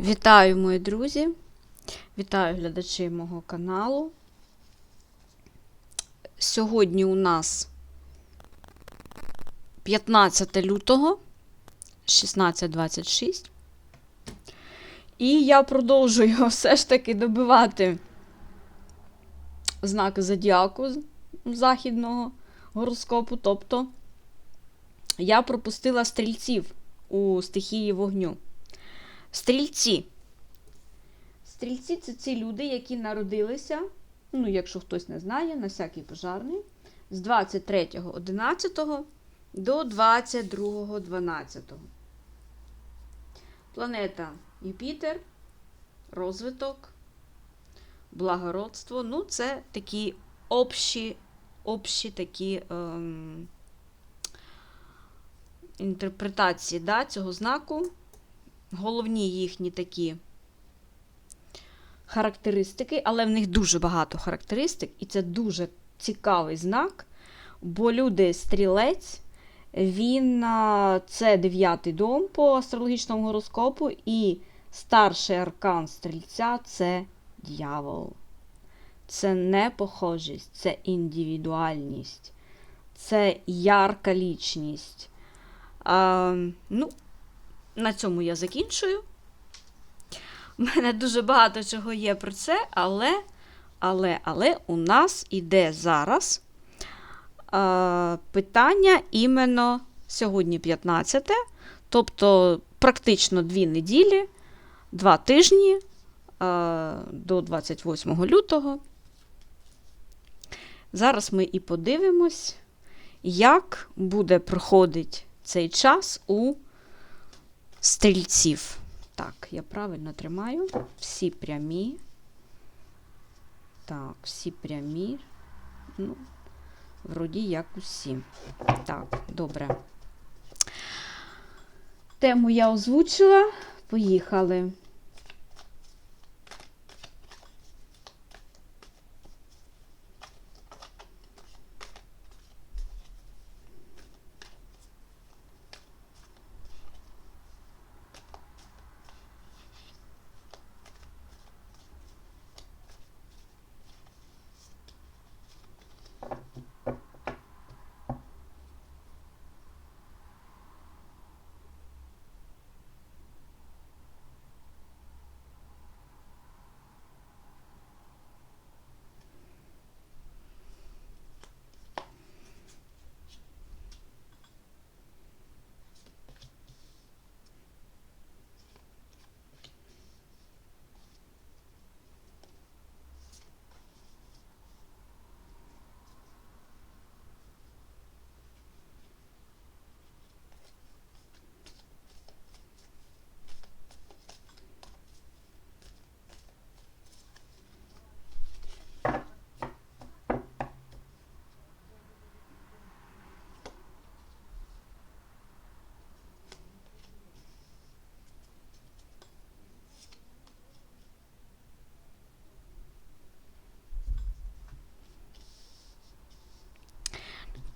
Вітаю, мої друзі! Вітаю глядачі мого каналу. Сьогодні у нас 15 лютого 16.26. І я продовжую все ж таки добивати знаки зодіаку західного гороскопу. Тобто я пропустила стрільців у стихії вогню. Стрільці. Стрільці це ці люди, які народилися, ну, якщо хтось не знає, на всякий пожарний, з 23.11 до 22.12. Планета Юпітер, розвиток, благородство. Ну, це такі общі, общі такі ем, інтерпретації да, цього знаку головні їхні такі характеристики, але в них дуже багато характеристик, і це дуже цікавий знак, бо люди стрілець, він це дев'ятий дом по астрологічному гороскопу, і старший аркан стрільця це дьявол. Це не похожість, це індивідуальність, це ярка лічність. А, ну, на цьому я закінчую. У мене дуже багато чого є про це, але, але, але у нас іде зараз е, питання іменно сьогодні 15, тобто практично дві неділі, два тижні е, до 28 лютого. Зараз ми і подивимось, як буде проходити цей час у стрільців. Так, я правильно тримаю. Всі прямі. Так, всі прямі. Ну, вроді як усі. Так, добре. Тему я озвучила. Поїхали.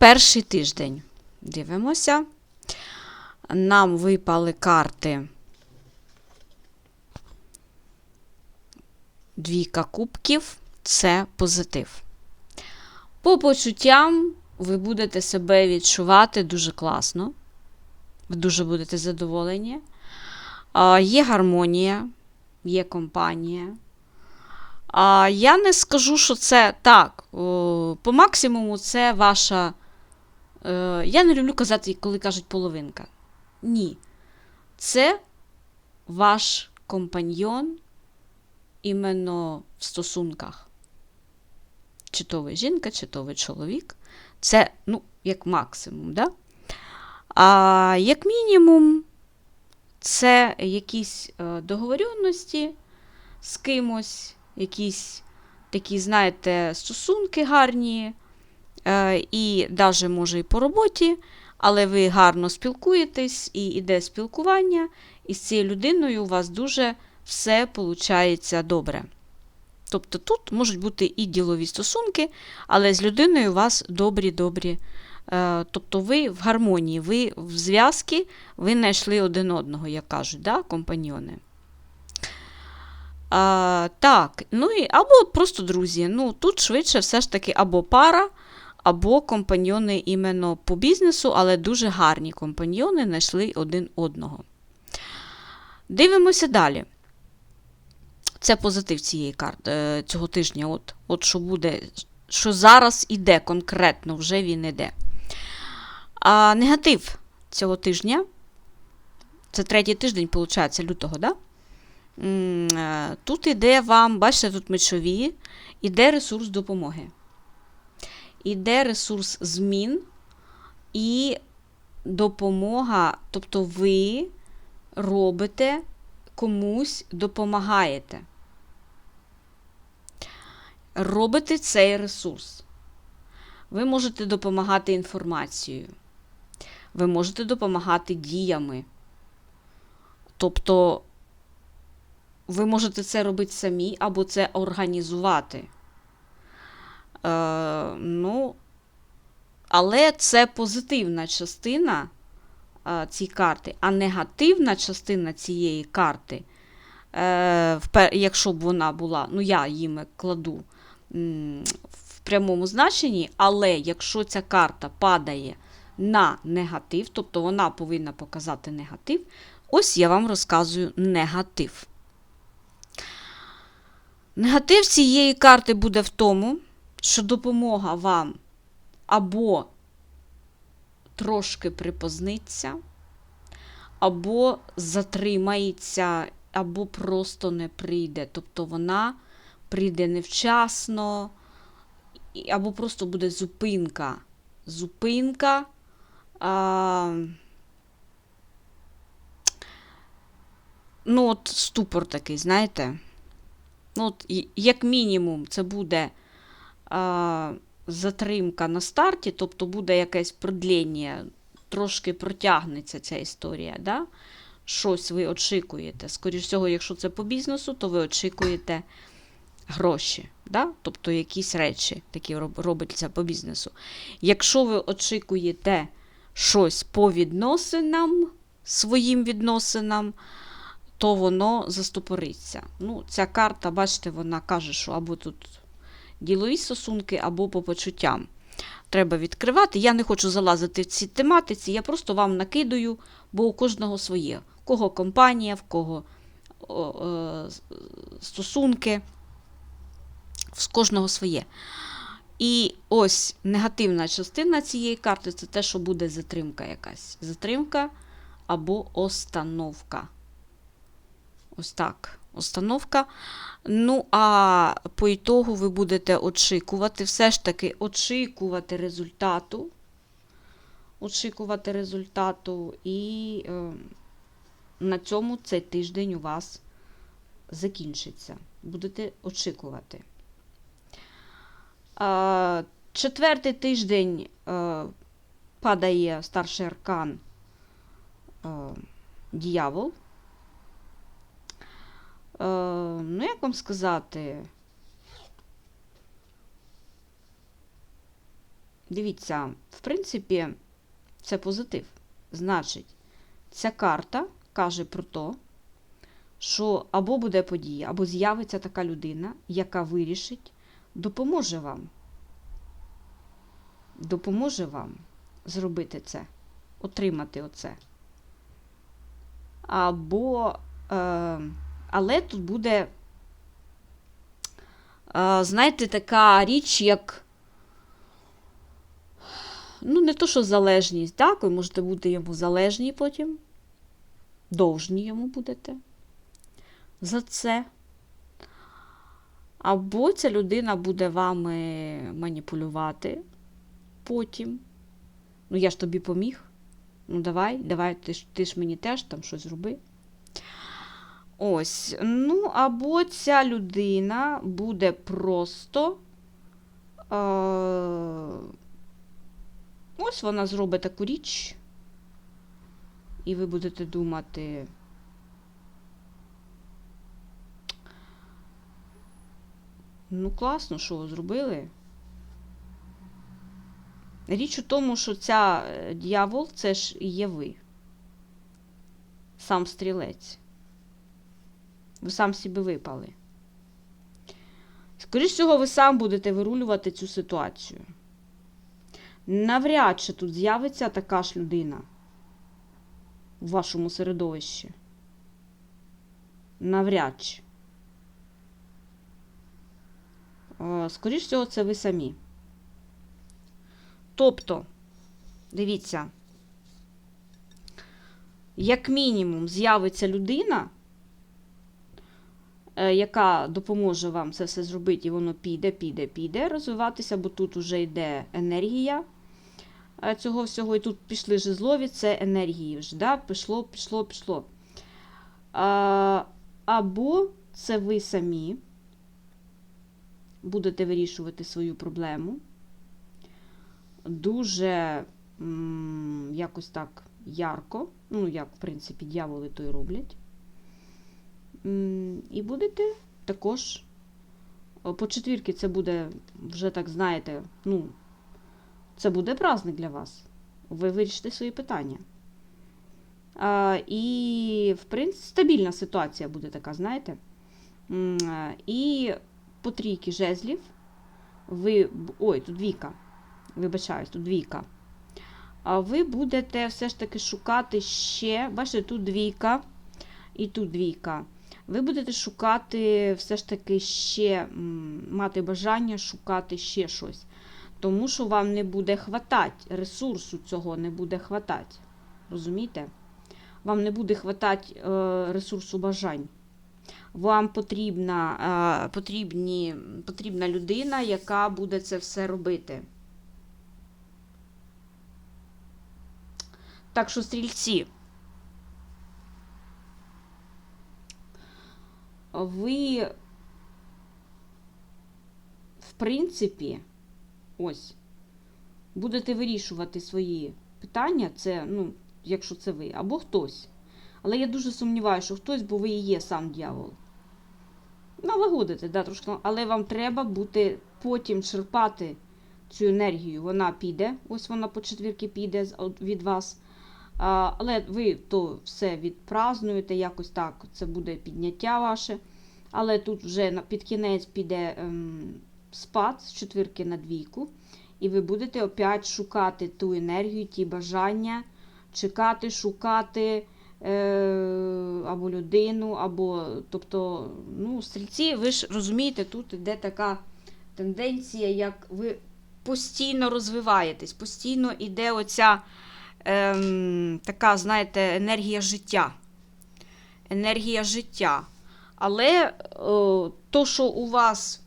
Перший тиждень. Дивимося. Нам випали карти. Двійка кубків це позитив. По почуттям ви будете себе відчувати дуже класно. Ви дуже будете задоволені. Є гармонія, є компанія. А, Я не скажу, що це так. По максимуму це ваша. Е, Я не люблю казати, коли кажуть половинка. Ні. Це ваш компаньйон іменно в стосунках. Чи то ви жінка, чи то ви чоловік. Це, ну, як максимум, да? А як мінімум, це якісь е, договоренності з кимось, якісь такі, знаєте, стосунки гарні, і навіть може і по роботі, але ви гарно спілкуєтесь, і йде спілкування, і з цією людиною у вас дуже все виходить добре. Тобто тут можуть бути і ділові стосунки, але з людиною у вас добрі-добрі. Е, Тобто ви в гармонії, ви в зв'язки, ви знайшли один одного, як кажуть, да, компаньйони. А, так, ну і або просто друзі. Ну, тут швидше все ж таки або пара, або компаньйони іменно по бізнесу, але дуже гарні компаньйони знайшли один одного. Дивимося далі. Це позитив цієї карти е, цього тижня. От, от що буде, що зараз іде конкретно, вже він іде. А негатив цього тижня. Це третій тиждень, виходить, лютого, да? Е, Тут іде вам, бачите, тут мечові, іде ресурс допомоги. Іде ресурс змін і допомога, тобто ви робите комусь допомагаєте. Робите цей ресурс. Ви можете допомагати інформацією. Ви можете допомагати діями. Тобто, ви можете це робити самі або це організувати. Але це позитивна частина е, цієї карти, а негативна частина цієї карти, е, якщо б вона була, ну я їм кладу в прямому значенні, але якщо ця карта падає на негатив, тобто вона повинна показати негатив, ось я вам розказую негатив. Негатив цієї карти буде в тому, що допомога вам або трошки припозниться, або затримається, або просто не прийде. Тобто вона прийде невчасно, або просто буде зупинка. Зупинка. А, ну, от ступор такий, знаєте. Ну, от, як мінімум, це буде а, затримка на старті, тобто буде якесь продління, трошки протягнеться ця історія. Да? Щось ви очікуєте. Скоріше всього, якщо це по бізнесу, то ви очікуєте гроші, да? тобто якісь речі, такі робляться по бізнесу. Якщо ви очікуєте щось по відносинам, своїм відносинам, то воно застопориться. Ну, ця карта, бачите, вона каже, що або тут ділові стосунки, або по почуттям. Треба відкривати. Я не хочу залазити в ці тематиці, я просто вам накидаю, бо у кожного своє. В кого компанія, в кого е, стосунки, з кожного своє. І ось негативна частина цієї карти це те, що буде затримка якась. Затримка або остановка. Ось так. Установка. Ну, а по ітогу ви будете очікувати, все ж таки очікувати результату. Очікувати результату, і е, на цьому цей тиждень у вас закінчиться. Будете очікувати. А, четвертий тиждень е, падає старший аркан е, дьявол. Е, ну, як вам сказати? Дивіться, в принципі, це позитив. Значить, ця карта каже про те, що або буде подія, або з'явиться така людина, яка вирішить, допоможе вам. Допоможе вам зробити це, отримати оце. Або. Е, але тут буде, е, знаєте, така річ, як. Ну, не то, що залежність, так? Ви можете бути йому залежні потім. Довжні йому будете за це. Або ця людина буде вами маніпулювати потім. Ну, я ж тобі поміг. Ну, давай, давай, ти ж, ти ж мені теж там щось зроби. Ось. Ну, або ця людина буде просто. Е- ось вона зробить таку річ. І ви будете думати. Ну, класно, що зробили. Річ у тому, що ця е, дьявол це ж є ви. Сам стрілець. Ви сам собі випали. Скоріше всього, ви сам будете вирулювати цю ситуацію. Навряд чи тут з'явиться така ж людина у вашому середовищі. Навряд чи. Е, Скоріше всього, це ви самі. Тобто, дивіться, як мінімум з'явиться людина, яка допоможе вам це все зробити, і воно піде, піде, піде розвиватися, бо тут вже йде енергія е, цього всього, і тут пішли жезлові, це енергії вже. Да? Пішло, пішло, пішло. Або це ви самі будете вирішувати свою проблему. Дуже якось так ярко, ну, як, в принципі, дьяволи то й роблять. І будете також. По четвірки це буде, вже так знаєте, ну, це буде праздник для вас. Ви вирішите свої питання. А, і, в принципі, стабільна ситуація буде така, знаєте. І по трійки жезлів. Ви. Ой, тут двійка. Вибачаюсь, тут двійка. А ви будете все ж таки шукати ще. Бачите, тут двійка і тут двійка. Ви будете шукати все ж таки ще, мати бажання шукати ще щось. Тому що вам не буде хватати, ресурсу цього не буде хватати. Розумієте? Вам не буде хватати е, ресурсу бажань. Вам потрібна, е, потрібні, потрібна людина, яка буде це все робити. Так що, стрільці, ви, в принципі, ось, будете вирішувати свої питання, це, ну, якщо це ви, або хтось. Але я дуже сумніваюся, що хтось, бо ви і є сам дьявол. Налагодите, да, трошки, але вам треба бути потім черпати цю енергію. Вона піде, ось вона по четвірки піде від вас. Але ви то все відпразнуєте, якось так, це буде підняття ваше. Але тут вже під кінець піде ем, спад з четвірки на двійку, і ви будете опять шукати ту енергію, ті бажання, чекати, шукати е, або людину, або, тобто, ну, стрільці, ви ж розумієте, тут іде така тенденція, як ви постійно розвиваєтесь, постійно іде оця ем, така, знаєте, енергія життя. Енергія життя. Але о, то, що у вас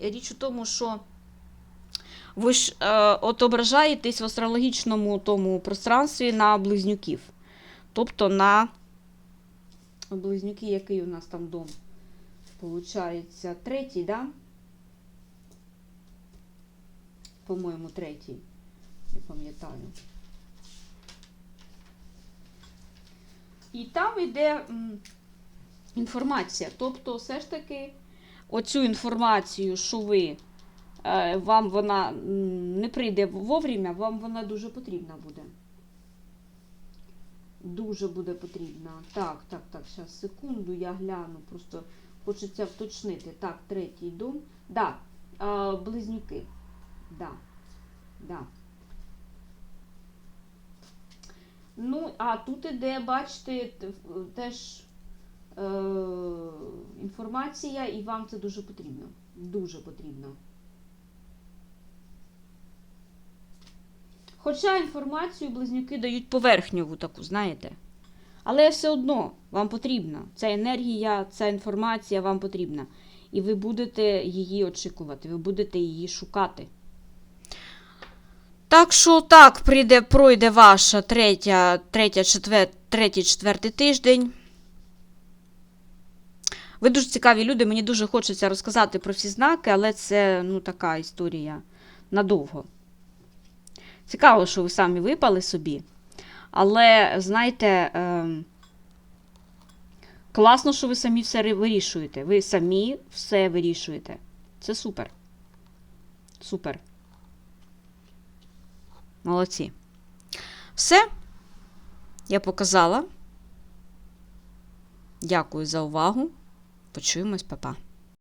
річ у тому, що ви ж е, отображаєтесь в астрологічному тому пространстві на близнюків. Тобто на близнюки, який у нас там дом? Получається, третій, да? По-моєму, третій. Не пам'ятаю. І там йде інформація. Тобто, все ж таки, оцю інформацію, що ви, е, вам вона не прийде вовремя, вам вона дуже потрібна буде. Дуже буде потрібна. Так, так, так, зараз секунду я гляну, просто хочеться вточнити. Так, третій дом. Да, близнюки. Да. Да. Ну, а тут іде, бачите, теж е, інформація, і вам це дуже потрібно. Дуже потрібно. Хоча інформацію близнюки дають поверхньову таку, знаєте. Але все одно вам потрібна. Ця енергія, ця інформація вам потрібна. І ви будете її очікувати, ви будете її шукати. Так що так, прийде, пройде ваша третя, третя, четвер, третій, четвертий тиждень. Ви дуже цікаві люди, мені дуже хочеться розказати про всі знаки, але це ну, така історія надовго. Цікаво, що ви самі випали собі. Але, знаєте, ем, класно, що ви самі все вирішуєте. Ви самі все вирішуєте. Це супер. Супер. Молодці. Все. Я показала. Дякую за увагу. Почуємось, па-па.